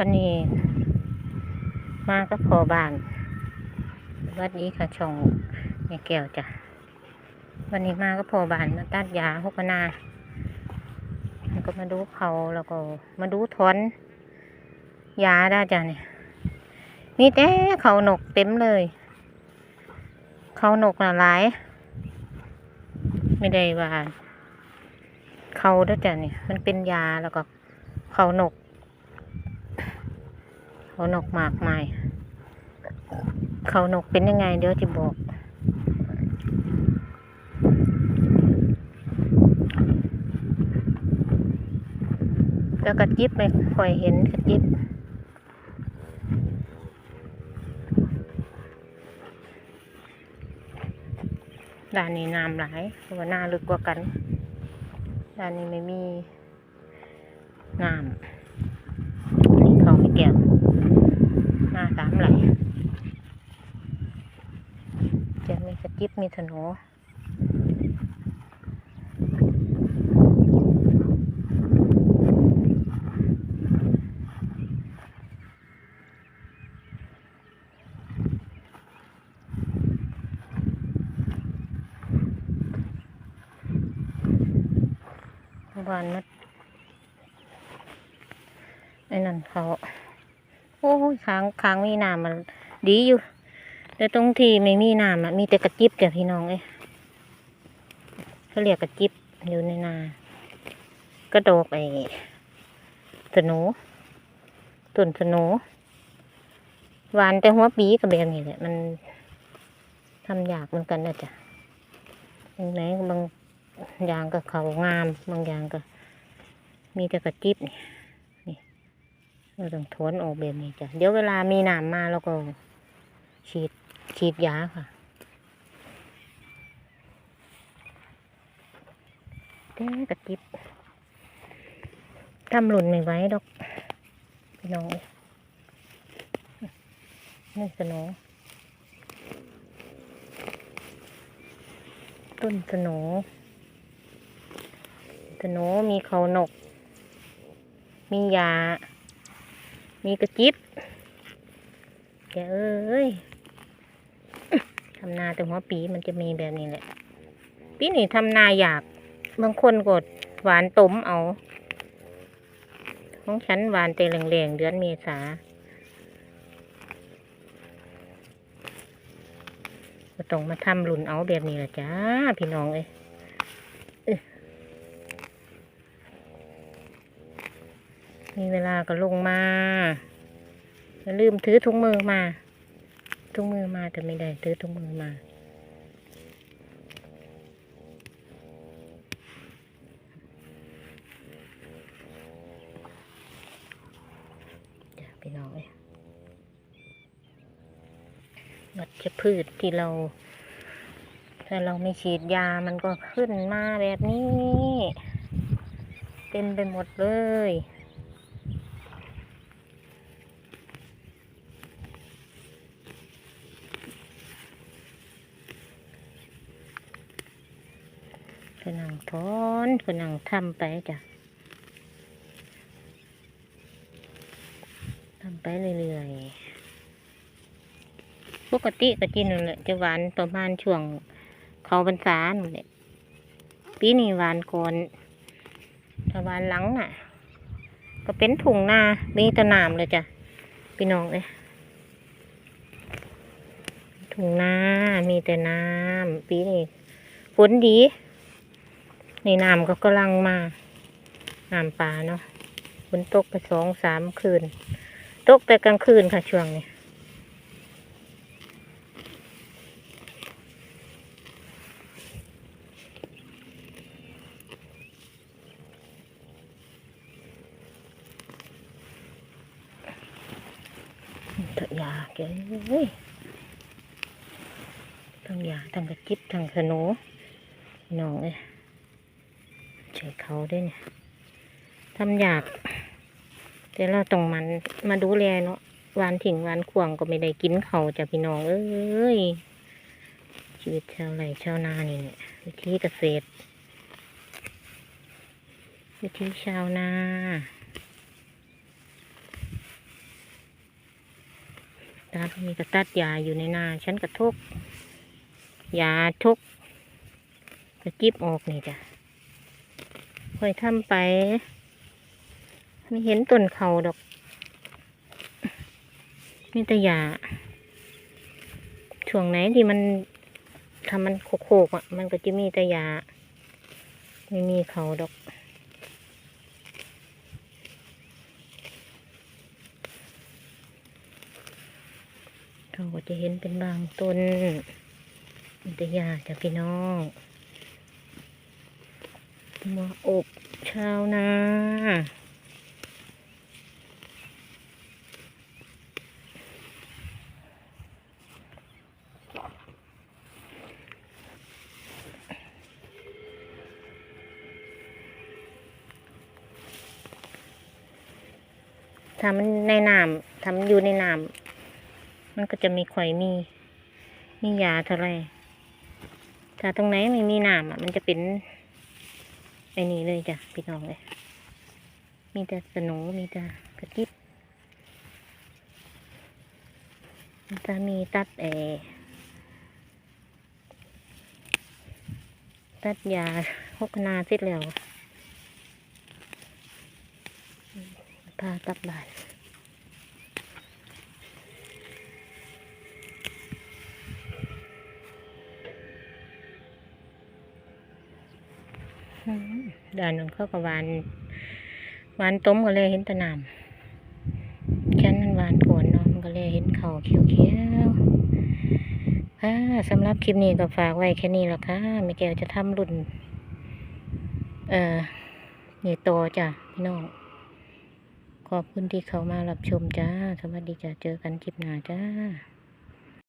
วันนี้ มาก็พอบานวัสดีค่ะช่องแม่แก้วจ้ะวันนี้มาก็พอบานมาตัดยาหกนาแล้วก็มาดูเขาแล้วก็มาดูถอนยาได้จ้ะเนี่ยมีแต่เขาหนกเต็มเลย เขาหนกน่ะหลาย ไม่ได้ว่าเขาด้วยจ้ะเนี่ยมันเป็นยาแล้วก็เขาหนก เขาหนกมากมาย เขาหนกเป็นยังไงเดี๋ยวจะบอก แล้วกระจิบไม่ค่อยเห็นกระจิบด้านนี้น้ำหลายเพราะว่าหน้าลึกกว่ากัน ด้านนี้ไม่มีน้ำเขาไม่แก้วหน้าสามไหลจะมีกระจิบ มีถนนเมื่อวานมัดไอ้นั่นเขา โอ้ยค้างค้างมีน้ำมันดีอยู่ แต่ตรงที่ไม่มีน้ำอะมีแต่กระจิบจ้ะพี่น้องเอ้ยเขาเรียกกระจิบอยู่ในนาก็ดกไอ้สนูต้นสนูหวานแต่หัวปีกับแบบนี้แหละมันทำยากเหมือนกันนะจ๊ะตรงไหนบางอย่างก็เขางาม บางอย่างก็ มีแต่กระจิบนี่นี่เราต้องถอนออกแบบนี้จ้ะเดี๋ยวเวลามีน้ำมาเราก็ฉีด ฉีดยาค่ะแต่กระจิบทำหล่นไม่ไหวดอก พี่น้องนี่สโหนต้นสโหนสโหนมีเขานก มียา มีกระจิบแกเอ้ย ทำนาแต่หัวปีมันจะมีแบบนี้แหละ ปีนี้ทำนาอยาก บางคนกดหวานต้มเอา ของฉันหวานเตแรงๆเดือนเมษาก็ต้องมาทำหลุนเอาแบบนี้ละจ้า พี่น้องเอ้ยเอ้ยมีเวลาก็ลงมาอย่าลืมถือถุงมือมา ถุงมือมาแต่ไม่ได้ถือถุงมือมาจะพี่น้องเอ้ยวัชพืชที่เรา ถ้าเราไม่ฉีดยามันก็ขึ้นมาแบบนี้เต็มไปหมดเลย คนังถอนคนังทำไปจ้ะทำไปเรื่อยๆ ปกติก็กินนั่นแหละจะหวานประมาณช่วงเขาพรรษานั่นแหละปีนี้หวานก่อนถ้าหวานหลังน่ะ ก็เป็นถุงนามีแตะนามเลยจ้ะพี่น้องเอ้ยถุงนามีแต่น้ำปีนี้ฝนดี นน้ำก็กำลังมา น้ำป่าเนาะฝนตกไปสองสามคืน ตกแต่กลางคืนค่ะช่วงนี้ตะยาแกเอ้ยทั้งยาทั้งกระจิบทั้งขนูน้องเอ้ย ใช้เขาด้วยเนี่ยทำอยาก แต่เราต้องมันมาดูแลเนาะวานถิ่งวานขวางก็ไม่ได้กินเขาจ้ะพี่น้อง เอ้ย ชีวิตชาวไร่ชาวนานี่เนี่ยวิธีเกษตร วิธีชาวนาตัดมีกระตัดยาอยู่ในนาฉันกระทุกยาทุกกระจิบออกนี่จ้ะ ค่อยทำไป ไม่เห็นต้นเขาดอก มีแต่ยาช่วงไหนที่มันทำมันโคกๆอะ มันก็จะมีแต่ยาไม่มีเขาดอกเขาก็จะเห็นเป็นบางต้นมีแต่ยาจ้ะพี่น้องมาอบาวนาทำมันในน้ำทำอยู่ในน้ำมันก็จะมีข่อยมี มียาเท่าไรถ้าตรงไหนไม่มีน้ำอะ มันจะเป็น ไอ้นี่เลยจ้ะพี่น้องเลย มีแต่สนูมีแต่กระติบมันจะมีตัดเอตัดยาฮกนาเสร็จแล้วพาตับบ้าน ด่านของเขากับวานวานต้มก็เลยเห็นตะนามฉันมันวานก่อนเนาะมันก็เลยเห็นเขาเขียวเขียวค่ะสำหรับคลิปนี้ก็ฝากไว้แค่นี้ละค่ะไม่แก้วจะทำรุ่น เอ่อนี่โตจ้ะพี่น้องขอบคุณที่เขามารับชมจ้า สวัสดีจ้า เจอกันคลิปหน้าจ้า